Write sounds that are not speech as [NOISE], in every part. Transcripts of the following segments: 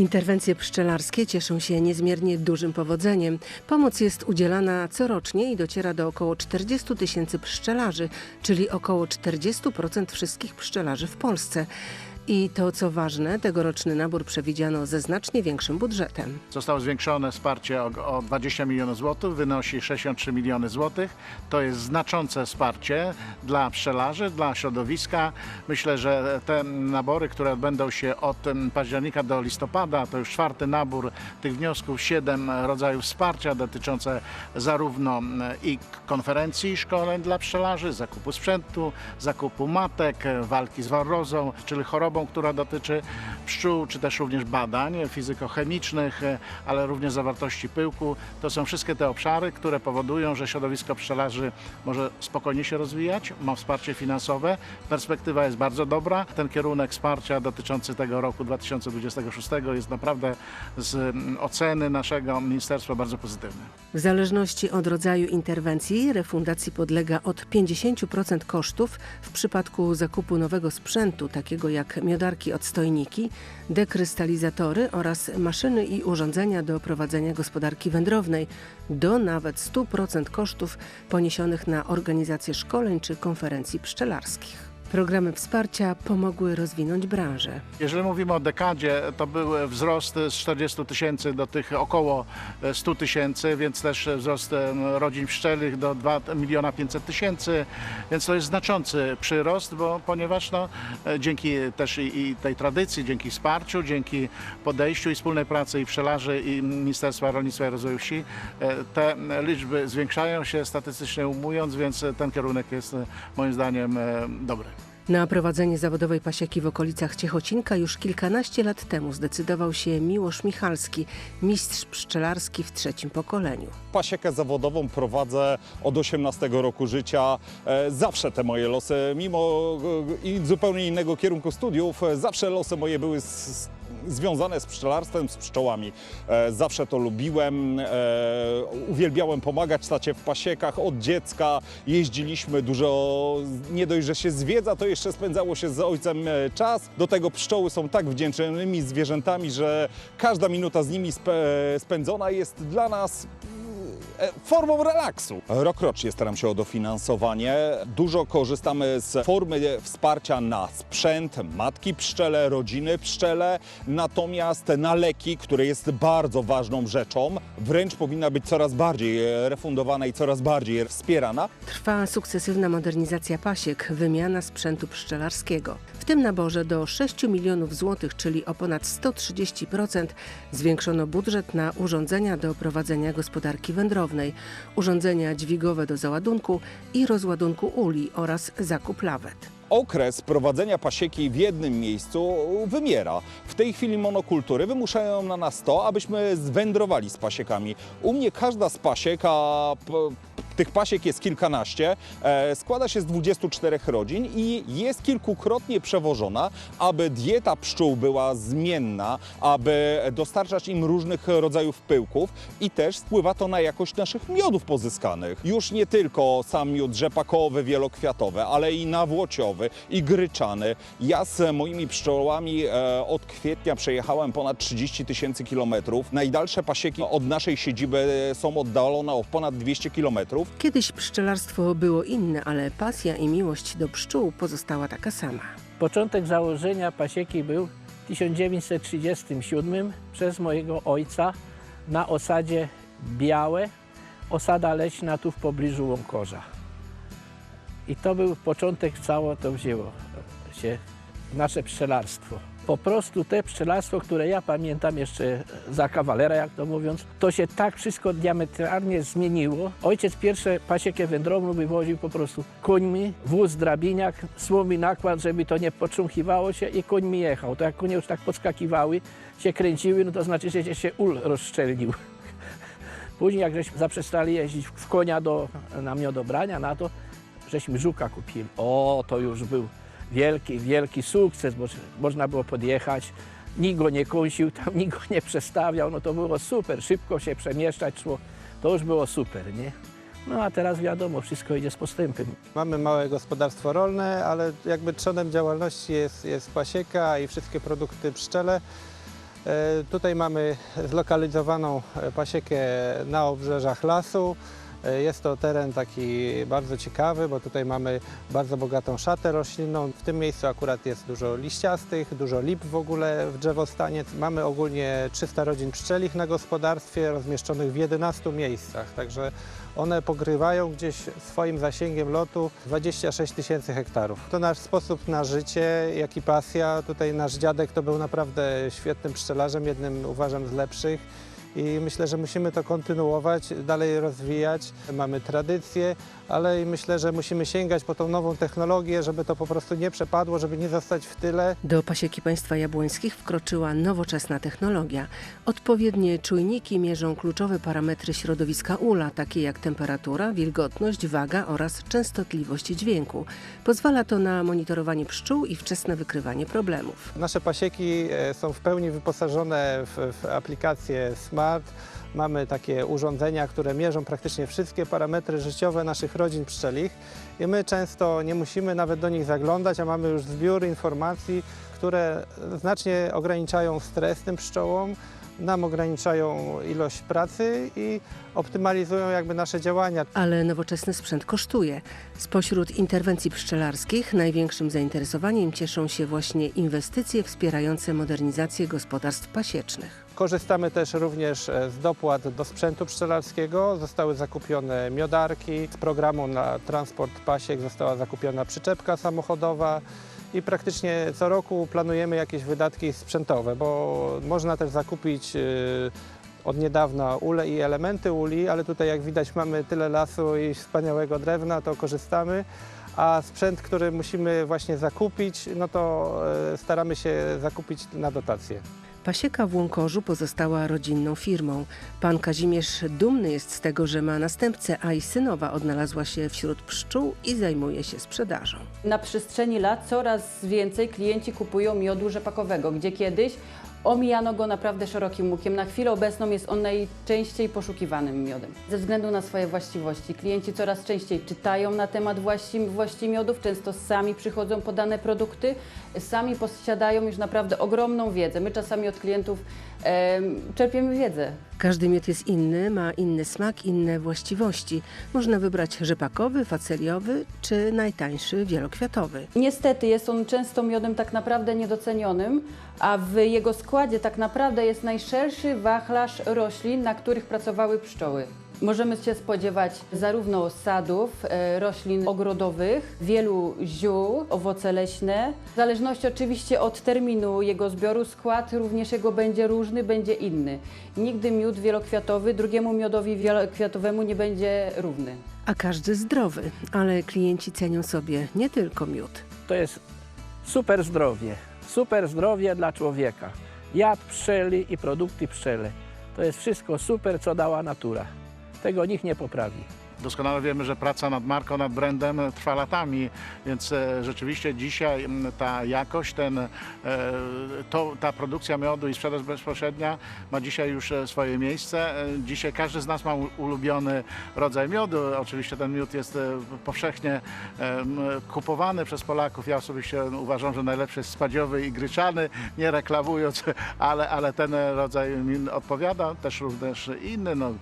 Interwencje pszczelarskie cieszą się niezmiernie dużym powodzeniem. Pomoc jest udzielana corocznie i dociera do około 40 tysięcy pszczelarzy, czyli około 40% wszystkich pszczelarzy w Polsce. I to, co ważne, tegoroczny nabór przewidziano ze znacznie większym budżetem. Zostało zwiększone wsparcie o, o 20 milionów złotych, wynosi 63 miliony złotych. To jest znaczące wsparcie dla pszczelarzy, dla środowiska. Myślę, że te nabory, które odbędą się od października do listopada, to już czwarty nabór tych wniosków, siedem rodzajów wsparcia dotyczące zarówno i konferencji i szkoleń dla pszczelarzy, zakupu sprzętu, zakupu matek, walki z warrozą, czyli chorobą, która dotyczy pszczół, czy też również badań fizykochemicznych, ale również zawartości pyłku. To są wszystkie te obszary, które powodują, że środowisko pszczelarzy może spokojnie się rozwijać, ma wsparcie finansowe, perspektywa jest bardzo dobra. Ten kierunek wsparcia dotyczący tego roku 2026 jest naprawdę z mm, oceny naszego ministerstwa bardzo pozytywny. W zależności od rodzaju interwencji refundacji podlega od 50% kosztów w przypadku zakupu nowego sprzętu, takiego jak miodarki odstojniki, dekrystalizatory oraz maszyny i urządzenia do prowadzenia gospodarki wędrownej, do nawet 100% kosztów poniesionych na organizację szkoleń czy konferencji pszczelarskich. Programy wsparcia pomogły rozwinąć branżę. Jeżeli mówimy o dekadzie, to był wzrost z 40 tysięcy do tych około 100 tysięcy, więc też wzrost rodzin pszczelich do 2 miliona 500 tysięcy, więc to jest znaczący przyrost, bo ponieważ no, e, dzięki też i, i tej tradycji, dzięki wsparciu, dzięki podejściu i wspólnej pracy i pszczelarzy i Ministerstwa Rolnictwa i Rozwoju Wsi, e, te liczby zwiększają się statystycznie umując, więc ten kierunek jest e, moim zdaniem e, dobry. Na prowadzenie zawodowej pasieki w okolicach Ciechocinka już kilkanaście lat temu zdecydował się Miłosz Michalski, mistrz pszczelarski w trzecim pokoleniu. pasiekę zawodową prowadzę od 18 roku życia. E, Zawsze te moje losy, mimo e, zupełnie innego kierunku studiów, e, zawsze losy moje były związane z pszczelarstwem, z pszczołami. E, Zawsze to lubiłem, e, uwielbiałem pomagać tacie w pasiekach od dziecka. Jeździliśmy dużo, nie dość, że się zwiedza, to jeszcze spędzało się z ojcem e, czas. Do tego pszczoły są tak wdzięcznymi zwierzętami, że każda minuta z nimi spędzona jest dla nas formą relaksu. Rokrocznie staram się o dofinansowanie. Dużo korzystamy z formy wsparcia na sprzęt, matki pszczele, rodziny pszczele, natomiast na leki, które jest bardzo ważną rzeczą, wręcz powinna być coraz bardziej e, refundowana i coraz bardziej wspierana. Trwa sukcesywna modernizacja pasiek, wymiana sprzętu pszczelarskiego. W tym naborze do 6 milionów złotych, czyli o ponad 130%, zwiększono budżet na urządzenia do prowadzenia gospodarki urządzenia dźwigowe do załadunku i rozładunku uli oraz zakup lawet. Okres prowadzenia pasieki w jednym miejscu wymiera. W tej chwili monokultury wymuszają na nas to, abyśmy zwędrowali z pasiekami. U mnie każda z pasiek, a p- tych pasiek jest kilkanaście, e, składa się z 24 rodzin i jest kilkukrotnie przewożona, aby dieta pszczół była zmienna, aby dostarczać im różnych rodzajów pyłków i też wpływa to na jakość naszych miodów pozyskanych. Już nie tylko sam miód rzepakowy, wielokwiatowy, ale i nawłociowy i gryczany. Ja z moimi pszczołami e, od kwietnia przejechałem ponad 30 tysięcy kilometrów. Najdalsze pasieki od naszej siedziby są oddalone o ponad 200 kilometrów. Kiedyś pszczelarstwo było inne, ale pasja i miłość do pszczół pozostała taka sama. Początek założenia pasieki był w 1937 przez mojego ojca na osadzie Białe, osada leśna tu w pobliżu Łąkorza. I to był początek, całe to wzięło się nasze pszczelarstwo. Po prostu te pszczelarstwo, które ja pamiętam jeszcze za kawalera, jak to mówiąc, to się tak wszystko diametralnie zmieniło. Ojciec pierwsze pasiekę wędrowną wywoził po prostu końmi, wóz, drabiniak, słomi nakład, żeby to nie potrząchiwało się i końmi jechał. To jak konie już tak podskakiwały, się kręciły, no to znaczy, że się ul rozszczelnił. [LAUGHS] Później jak żeśmy zaprzestali jeździć w konia do, na miodobrania, na to, żeśmy żuka kupili. O, to już był wielki, wielki sukces, bo można było podjechać. Nikt go nie kąsił, [LAUGHS] tam nikt go nie przestawiał, no to było super, szybko się przemieszczać szło, to już było super, nie? No a teraz wiadomo, wszystko idzie z postępem. Mamy małe gospodarstwo rolne, ale jakby trzonem działalności jest, jest pasieka i wszystkie produkty pszczele. E, Tutaj mamy zlokalizowaną e, pasiekę na obrzeżach lasu. E, Jest to teren taki bardzo ciekawy, bo tutaj mamy bardzo bogatą szatę roślinną. W tym miejscu akurat jest dużo liściastych, dużo lip w ogóle w drzewostanie. Mamy ogólnie 300 rodzin pszczelich na gospodarstwie rozmieszczonych w 11 miejscach, także one pokrywają gdzieś swoim zasięgiem lotu 26 tysięcy hektarów. To nasz sposób na życie, jak i pasja. Tutaj nasz dziadek to był naprawdę świetnym pszczelarzem, jednym uważam z lepszych. I myślę, że musimy to kontynuować, dalej rozwijać. Mamy tradycję, ale i myślę, że musimy sięgać po tą nową technologię, żeby to po prostu nie przepadło, żeby nie zostać w tyle. Do pasieki państwa jabłońskich wkroczyła nowoczesna technologia. Odpowiednie czujniki mierzą kluczowe parametry środowiska ula, takie jak temperatura, wilgotność, waga oraz częstotliwość dźwięku. Pozwala to na monitorowanie pszczół i wczesne wykrywanie problemów. Nasze pasieki e, są w pełni wyposażone w, w aplikację Smart. Mamy takie urządzenia, które mierzą praktycznie wszystkie parametry życiowe naszych rodzin pszczelich i my często nie musimy nawet do nich zaglądać, a mamy już zbiór informacji, które znacznie ograniczają stres tym pszczołom, nam ograniczają ilość pracy i optymalizują jakby nasze działania. Ale nowoczesny sprzęt kosztuje. Spośród interwencji pszczelarskich największym zainteresowaniem cieszą się właśnie inwestycje wspierające modernizację gospodarstw pasiecznych. Korzystamy też również e, z dopłat do sprzętu pszczelarskiego. Zostały zakupione miodarki. Z programu na transport pasiek została zakupiona przyczepka samochodowa. I praktycznie co roku planujemy jakieś wydatki sprzętowe, bo można też zakupić e, od niedawna ule i elementy uli, ale tutaj jak widać mamy tyle lasu i wspaniałego drewna, to korzystamy. A sprzęt, który musimy właśnie zakupić, no to e, staramy się zakupić na dotację. Pasieka w Łąkorzu pozostała rodzinną firmą. Pan Kazimierz dumny jest z tego, że ma następcę, a i synowa odnalazła się wśród pszczół i zajmuje się sprzedażą. Na przestrzeni lat coraz więcej klienci kupują miodu rzepakowego, gdzie kiedyś omijano go naprawdę szerokim łukiem. Na chwilę obecną jest on najczęściej poszukiwanym miodem. Ze względu na swoje właściwości klienci coraz częściej czytają na temat właściwości miodów, często sami przychodzą po dane produkty, sami posiadają już naprawdę ogromną wiedzę. My czasami od klientów czerpiemy wiedzę. Każdy miód jest inny, ma inny smak, inne właściwości. Można wybrać rzepakowy, faceliowy czy najtańszy wielokwiatowy. Niestety jest on często miodem tak naprawdę niedocenionym, a w jego składzie tak naprawdę jest najszerszy wachlarz roślin, na których pracowały pszczoły. Możemy się spodziewać zarówno sadów, e, roślin ogrodowych, wielu ziół, owoce leśne. W zależności oczywiście od terminu jego zbioru, skład również jego będzie różny, będzie inny. Nigdy miód wielokwiatowy drugiemu miodowi wielokwiatowemu nie będzie równy. A każdy zdrowy, ale klienci cenią sobie nie tylko miód. To jest super zdrowie. Super zdrowie dla człowieka. Jad pszczeli i produkty pszczele. To jest wszystko super, co dała natura. Tego nikt nie poprawi. Doskonale wiemy, że praca nad marką, nad brandem trwa latami, więc e, rzeczywiście dzisiaj ta jakość, ten, e, to, ta produkcja miodu i sprzedaż bezpośrednia ma dzisiaj już e, swoje miejsce. Dzisiaj każdy z nas ma ulubiony rodzaj miodu. Oczywiście ten miód jest powszechnie kupowany przez Polaków. Ja osobiście uważam, że najlepszy jest spadziowy i gryczany, nie reklamując, ale, ale ten rodzaj odpowiada. Też również inny, no,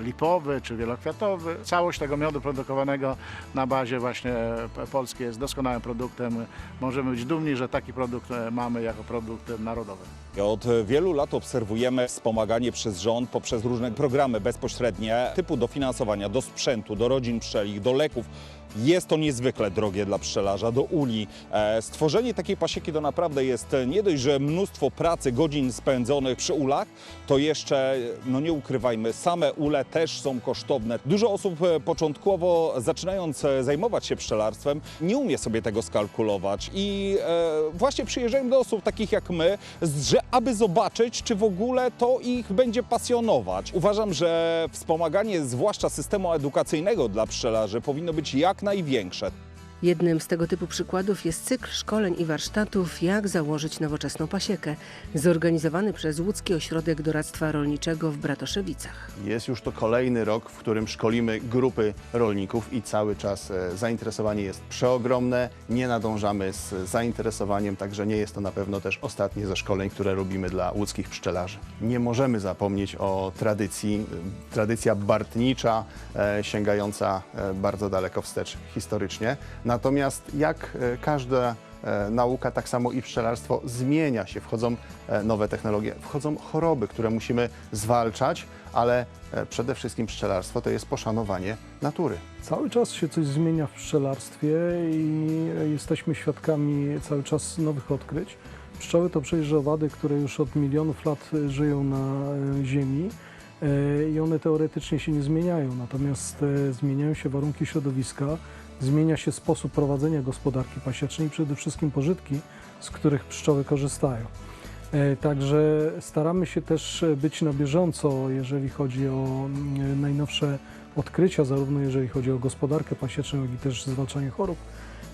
lipowy czy wielokwiatowy. Całość tego miodu produkowanego na bazie właśnie p- polskiej jest doskonałym produktem. Możemy być dumni, że taki produkt e, mamy jako produkt narodowy. Od wielu lat obserwujemy wspomaganie przez rząd poprzez różne programy bezpośrednie typu dofinansowania do sprzętu, do rodzin pszczelich, do leków. Jest to niezwykle drogie dla pszczelarza, do uli. E, Stworzenie takiej pasieki to naprawdę jest e, nie dość, że mnóstwo pracy, godzin spędzonych przy ulach, to jeszcze, no nie ukrywajmy, same ule też są kosztowne. Dużo osób e, początkowo zaczynając e, zajmować się pszczelarstwem nie umie sobie tego skalkulować i e, właśnie przyjeżdżają do osób takich jak my, że aby zobaczyć, czy w ogóle to ich będzie pasjonować. Uważam, że wspomaganie zwłaszcza systemu edukacyjnego dla pszczelarzy powinno być jak największe. Jednym z tego typu przykładów jest cykl szkoleń i warsztatów Jak założyć nowoczesną pasiekę, zorganizowany przez Łódzki Ośrodek Doradztwa Rolniczego w Bratoszewicach. Jest już to kolejny rok, w którym szkolimy grupy rolników i cały czas e, zainteresowanie jest przeogromne. Nie nadążamy z zainteresowaniem, także nie jest to na pewno też ostatnie ze szkoleń, które robimy dla łódzkich pszczelarzy. Nie możemy zapomnieć o tradycji. Tradycja bartnicza, e, sięgająca e, bardzo daleko wstecz historycznie. Natomiast jak e, każda e, nauka, tak samo i pszczelarstwo zmienia się, wchodzą e, nowe technologie, wchodzą choroby, które musimy zwalczać, ale przede wszystkim pszczelarstwo to jest poszanowanie natury. Cały czas się coś zmienia w pszczelarstwie i jesteśmy świadkami cały czas nowych odkryć. Pszczoły to przecież owady, które już od milionów lat żyją na Ziemi i one teoretycznie się nie zmieniają, natomiast zmieniają się warunki środowiska, zmienia się sposób prowadzenia gospodarki pasiecznej i przede wszystkim pożytki, z których pszczoły korzystają. E, Także staramy się też e, być na bieżąco, jeżeli chodzi o mm, najnowsze odkrycia, zarówno jeżeli chodzi o gospodarkę pasieczną, jak i też zwalczanie chorób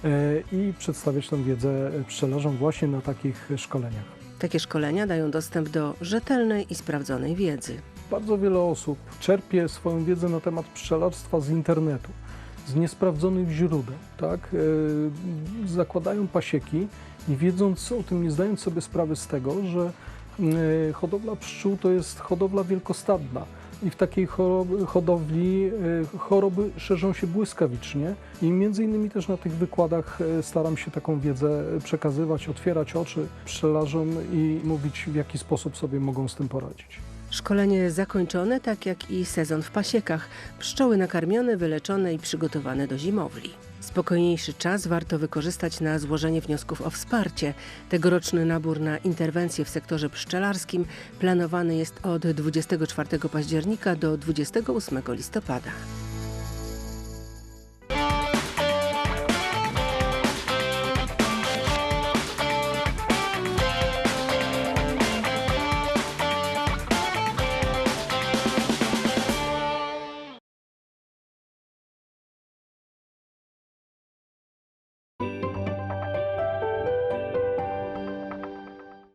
e, i przedstawiać tę wiedzę pszczelarzom właśnie na takich szkoleniach. Takie szkolenia dają dostęp do rzetelnej i sprawdzonej wiedzy. Bardzo wiele osób czerpie swoją wiedzę na temat pszczelarstwa z internetu, z niesprawdzonych źródeł, tak? E, Zakładają pasieki i wiedząc o tym, nie zdając sobie sprawy z tego, że e, hodowla pszczół to jest hodowla wielkostadna i w takiej hodowli e, choroby szerzą się błyskawicznie i między innymi też na tych wykładach staram się taką wiedzę przekazywać, otwierać oczy pszczelarzom i mówić w jaki sposób sobie mogą z tym poradzić. Szkolenie zakończone, tak jak i sezon w pasiekach. Pszczoły nakarmione, wyleczone i przygotowane do zimowli. Spokojniejszy czas warto wykorzystać na złożenie wniosków o wsparcie. Tegoroczny nabór na interwencje w sektorze pszczelarskim planowany jest od 24 października do 28 listopada.